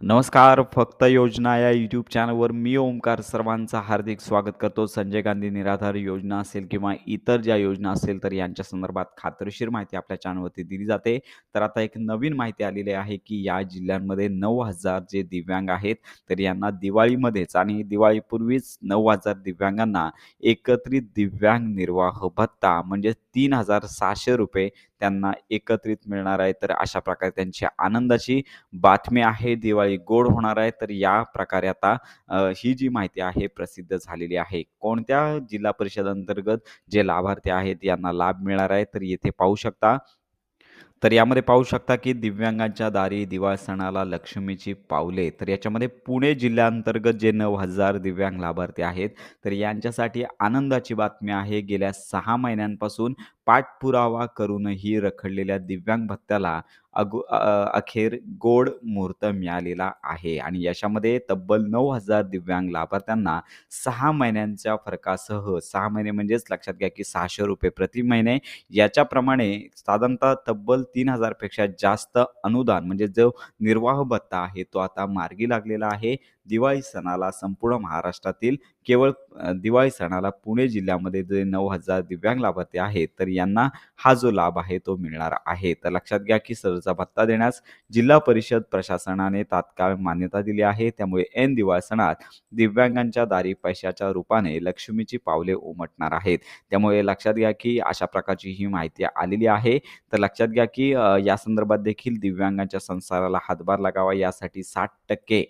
नमस्कार. फक्त योजना या यूट्यूब चॅनलवर मी ओमकार सर्वांचं हार्दिक स्वागत करतो. संजय गांधी निराधार योजना असेल किंवा इतर ज्या योजना असेल तर यांच्या संदर्भात खात्रीशीर माहिती आपल्या चॅनलवरती दिली जाते. तर आता एक नवीन माहिती आलेली आहे, की या जिल्ह्यांमध्ये नऊ हजार जे दिव्यांग आहेत, तर यांना दिवाळीमध्येच आणि दिवाळीपूर्वीच नऊ हजार दिव्यांगांना एकत्रित दिव्यांग निर्वाह भत्ता म्हणजे ₹3,600 त्यांना एकत्रित मिळणार आहे. तर अशा प्रकारे त्यांची आनंदाची बातमी आहे. दिवाळी गोड होणार आहे. तर या प्रकारे आता ही जी माहिती आहे प्रसिद्ध झालेली आहे. कोणत्या जिल्हा परिषद अंतर्गत जे लाभार्थी आहेत यांना लाभ मिळणार आहे, तर येथे पाहू शकता. तर यामध्ये पाहू शकता, की दिव्यांगांच्या दारी दिवाळ सणाला लक्ष्मीची पावले. तर याच्यामध्ये पुणे जिल्ह्याअंतर्गत जे नऊ हजार दिव्यांग लाभार्थी आहेत, तर यांच्यासाठी आनंदाची बातमी आहे. गेल्या सहा महिन्यांपासून पाठपुरावा करूनही रखडलेल्या दिव्यांग भत्त्याला अगो अखेर गोड मुहूर्त मिळालेला आहे आणि याच्यामध्ये तब्बल नऊ हजार दिव्यांग लाभार्थ्यांना सहा महिन्यांच्या फरकासह सहा महिने म्हणजेच लक्षात घ्या, की ₹600 प्रति महिने याच्याप्रमाणे साधारणतः तब्बल तीन हजारपेक्षा जास्त अनुदान म्हणजे जो निर्वाह भत्ता आहे, तो आता मार्गी लागलेला आहे. दिवाळी सणाला संपूर्ण महाराष्ट्रातील केवळ दिवाळी सणाला पुणे जिल्ह्यामध्ये जे नऊ हजार दिव्यांग लाभार्थी आहेत, तर यांना हा जो लाभ आहे तो मिळणार आहे. तर लक्षात घ्या, की सहजा भत्ता देण्यास जिल्हा परिषद प्रशासनाने तात्काळ मान्यता दिली आहे. त्यामुळे ऐन दिवाळी सणात दिव्यांगांच्या दारी पैशाच्या रूपाने लक्ष्मीची पावले उमटणार आहेत. त्यामुळे लक्षात घ्या, की अशा प्रकारची ही माहिती आलेली आहे. तर लक्षात घ्या, की या संदर्भात देखील दिव्यांगांच्या संसाराला हातभार लागावा यासाठी साठ टक्के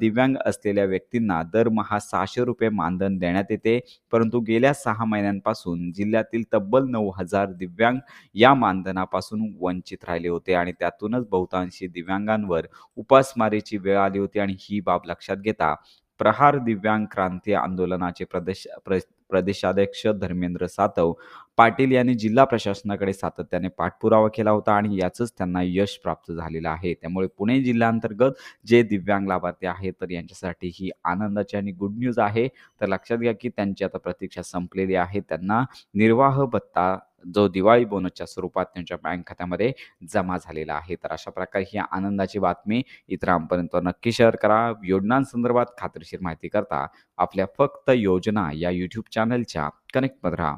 दिव्यांग असलेल्या व्यक्तींना दरमहा ₹600 मानधन देण्यात येते. परंतु गेल्या सहा महिन्यांपासून जिल्ह्यातील तब्बल नऊ हजार दिव्यांग या मानधनापासून वंचित राहिले होते आणि त्यातूनच बहुतांशी दिव्यांगांवर उपासमारीची वेळ आली होती आणि ही बाब लक्षात घेता प्रहार दिव्यांग क्रांती आंदोलनाचे प्रदेश प्र प्रदेशाध्यक्ष धर्मेंद्र सातव पाटील यांनी जिल्हा प्रशासनाकडे सातत्याने पाठपुरावा केला होता आणि याचंच त्यांना यश प्राप्त झालेलं आहे. त्यामुळे पुणे जिल्ह्याअंतर्गत जे दिव्यांग लाभार्थी आहेत, तर यांच्यासाठी ही आनंदाची आणि गुड न्यूज आहे. तर लक्षात घ्या, की त्यांची आता प्रतीक्षा संपलेली आहे. त्यांना निर्वाह भत्ता जो दिवाळी बोनसच्या स्वरूपात त्यांच्या बँक खात्यामध्ये जमा झालेला आहे. तर अशा प्रकारे ही आनंदाची बातमी इतरांपर्यंत नक्की शेअर करा. योजनांसंदर्भात खात्रीशीर माहिती करता आपल्या फक्त योजना या यूट्यूब चॅनलच्या कनेक्टमध्ये राहा.